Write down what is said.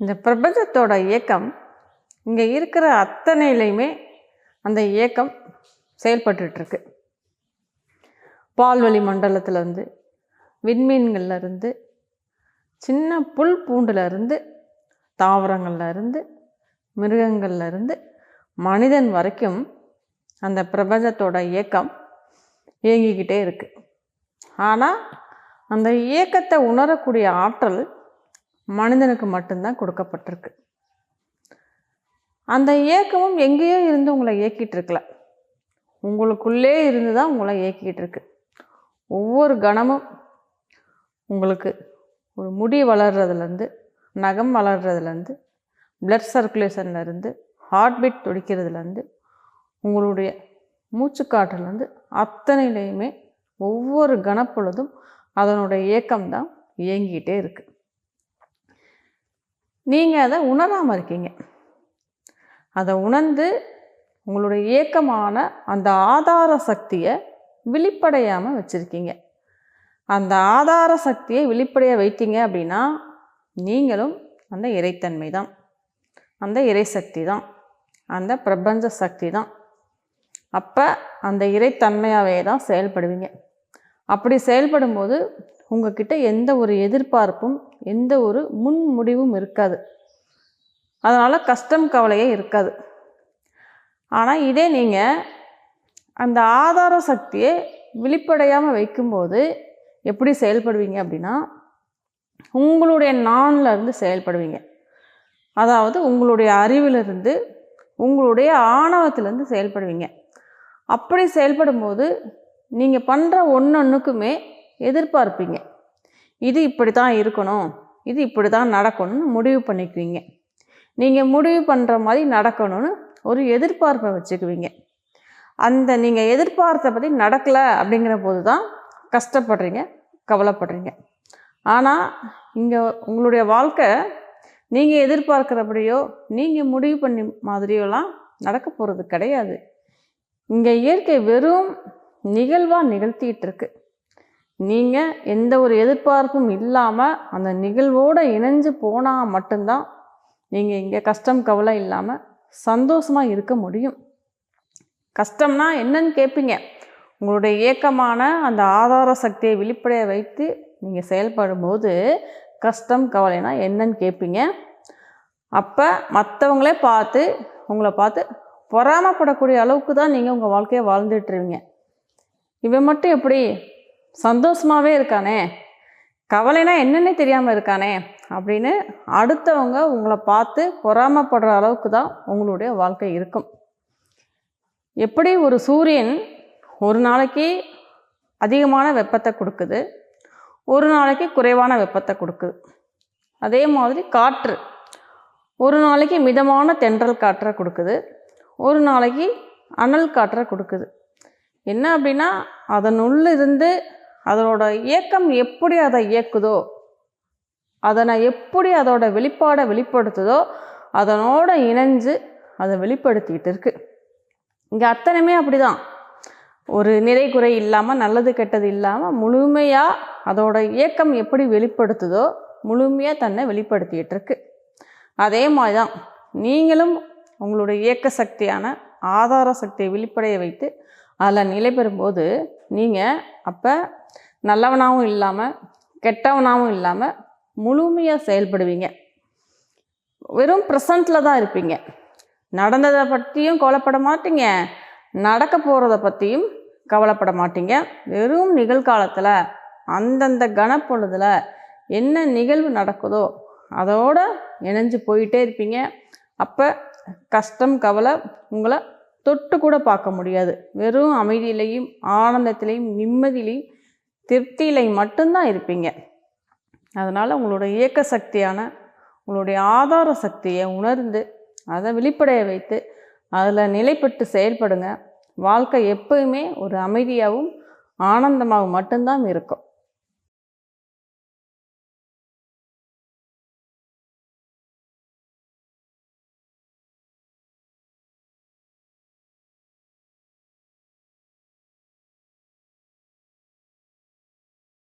இந்த பிரபஞ்சத்தோட இயக்கம் இங்கே இருக்கிற அத்தனையிலையுமே அந்த இயக்கம் செயல்பட்டுருக்கு பால்வெளி மண்டலத்திலேருந்து விண்மீன்கள்லேருந்து சின்ன புல் பூண்டுலேருந்து தாவரங்கள்லேருந்து மிருகங்கள்லேருந்து மனிதன் வரைக்கும் அந்த பிரபஞ்சத்தோட இயக்கம் இயங்கிக்கிட்டே இருக்குது ஆனால் அந்த இயக்கத்தை உணரக்கூடிய ஆற்றல் மனிதனுக்கு மட்டும்தான் கொடுக்கப்பட்டிருக்கு. அந்த இயக்கமும் எங்கேயோ இருந்து உங்களை இயக்கிட்டு இருக்கல. உங்களுக்குள்ளே இருந்து தான் உங்களை இயக்கிட்டு இருக்கு. ஒவ்வொரு கணமும் உங்களுக்கு ஒரு முடி வளர்றதுலேருந்து நகம் வளர்றதுலேருந்து பிளட் சர்க்குலேஷன்லேருந்து ஹார்ட் பீட் துடிக்கிறதுலேருந்து உங்களுடைய மூச்சுக்காற்றுலேருந்து அத்தனையிலையுமே ஒவ்வொரு கணப்பொழுதும் அதனுடைய இயக்கம் தான் இயங்கிக்கிட்டே இருக்குது நீங்கள் அதை உணராமல் இருக்கீங்க. அதை உணர்ந்து உங்களுடைய இயக்கமான அந்த ஆதார சக்தியை விழிப்படையாமல் வச்சுருக்கீங்க. அந்த ஆதார சக்தியை வெளிப்படைய வைத்தீங்க அப்படின்னா நீங்களும் அந்த இறைத்தன்மை தான். அந்த இறைசக்தி தான். அந்த பிரபஞ்ச சக்தி தான். அப்போ அந்த இறைத்தன்மையாகவே தான் செயல்படுவீங்க. அப்படி செயல்படும்போது உங்ககிட்ட எந்த ஒரு எதிர்பார்ப்பும் எந்த ஒரு முன் முடிவும் இருக்காது. அதனால் கஷ்டம் கவலையே இருக்காது. ஆனால் இதே நீங்கள் அந்த ஆதார சக்தியை விழிப்படையாமல் வைக்கும்போது எப்படி செயல்படுவீங்க அப்படின்னா உங்களுடைய நான்ல இருந்து செயல்படுவீங்க. அதாவது உங்களுடைய அறிவிலிருந்து உங்களுடைய ஆணவத்திலேருந்து செயல்படுவீங்க. அப்படி செயல்படும்போது நீங்கள் பண்ணுற ஒன்றொன்றுக்குமே எதிர்பார்ப்பீங்க. இது இப்படி தான் இருக்கணும் இது இப்படி தான் நடக்கணும்னு முடிவு பண்ணிக்குவீங்க. நீங்கள் முடிவு பண்ணுற மாதிரி நடக்கணும்னு ஒரு எதிர்பார்ப்பை வச்சுக்குவீங்க. அந்த நீங்கள் எதிர்பார்த்த பற்றி நடக்கலை அப்படிங்கிற போது தான் கஷ்டப்படுறீங்க கவலைப்படுறீங்க. ஆனால் இங்கே உங்களுடைய வாழ்க்கை நீங்கள் எதிர்பார்க்குறபடியோ நீங்கள் முடிவு பண்ணி மாதிரியோலாம் நடக்க போகிறது கிடையாது. இங்கே இயற்கை வெறும் நிகழ்வாக நிகழ்த்திகிட்டு இருக்கு. நீங்கள் எந்த ஒரு எதிர்பார்ப்பும் இல்லாமல் அந்த நிகழ்வோடு இணைஞ்சு போனால் மட்டும்தான் நீங்கள் இங்கே கஷ்டம் கவலை இல்லாமல் சந்தோஷமாக இருக்க முடியும். கஷ்டம்னா என்னன்னு கேட்பீங்க உங்களுடைய இயக்கமான அந்த ஆதார சக்தியை வெளிப்படைய வைத்து நீங்கள் செயல்படும்போது கஷ்டம் கவலைனா என்னன்னு கேட்பீங்க அப்போ மற்றவங்களே பார்த்து உங்களை பார்த்து பொறாமப்படக்கூடிய அளவுக்கு தான் நீங்கள் உங்கள் வாழ்க்கையை வாழ்ந்துட்டுருவீங்க இவன் மட்டும் எப்படி சந்தோஷமாகவே இருக்கானே. கவலைனா என்னென்னே தெரியாமல் இருக்கானே அப்படின்னு அடுத்தவங்க உங்களை பார்த்து பொறாமப்படுற அளவுக்கு தான் உங்களுடைய வாழ்க்கை இருக்கும். எப்படி ஒரு சூரியன் ஒரு நாளைக்கு அதிகமான வெப்பத்தை கொடுக்குது ஒரு நாளைக்கு குறைவான வெப்பத்தை கொடுக்குது. அதே மாதிரி காற்று ஒரு நாளைக்கு மிதமான தென்றல் காற்றை கொடுக்குது ஒரு நாளைக்கு அனல் காற்றை கொடுக்குது. என்ன அப்படின்னா அதனுள்ளிருந்து அதனோட இயக்கம் எப்படி அதை இயக்குதோ அதனை எப்படி அதோட வெளிப்பாடை வெளிப்படுத்துதோ அதனோட இணைஞ்சு அதை வெளிப்படுத்திக்கிட்டு இருக்கு. இங்கே அத்தனையுமே அப்படிதான். ஒரு நிறை குறை இல்லாமல் நல்லது கெட்டது இல்லாமல் முழுமையாக அதோட இயக்கம் எப்படி வெளிப்படுத்துதோ முழுமையாக தன்னை வெளிப்படுத்திக்கிட்டு இருக்கு. அதே மாதிரி தான் நீங்களும் உங்களுடைய இயக்க சக்தியான ஆதார சக்தியை வெளிப்படைய வைத்து அதில் நிலை பெறும்போது நீங்கள் அப்போ நல்லவனாகவும் இல்லாமல் கெட்டவனாகவும் இல்லாமல் முழுமையாக செயல்படுவீங்க. வெறும் ப்ரெசண்ட்டில் தான் இருப்பீங்க. நடந்ததை பற்றியும் கவலைப்பட மாட்டீங்க. நடக்க போகிறத பற்றியும் கவலைப்பட மாட்டீங்க. வெறும் நிகழ்காலத்தில் அந்தந்த கனப்பொழுதில் என்ன நிகழ்வு நடக்குதோ அதோட இணைஞ்சு போயிட்டே இருப்பீங்க. அப்போ கஷ்டம் கவலை உங்களை தொட்டு கூட பார்க்க முடியாது. வெறும் அமைதியிலையும் ஆனந்தத்திலையும் நிம்மதியிலையும் திருப்தியிலையும் மட்டும்தான் இருப்பீங்க. அதனால் உங்களோட இயக்க சக்தியான உங்களுடைய ஆதார சக்தியை உணர்ந்து அதை வெளிப்படைய வைத்து அதில் நிலைப்பட்டு செயல்படுங்க. வாழ்க்கை எப்பயுமே ஒரு அமைதியாகவும் ஆனந்தமாகவும் மட்டும்தான் இருக்கும்.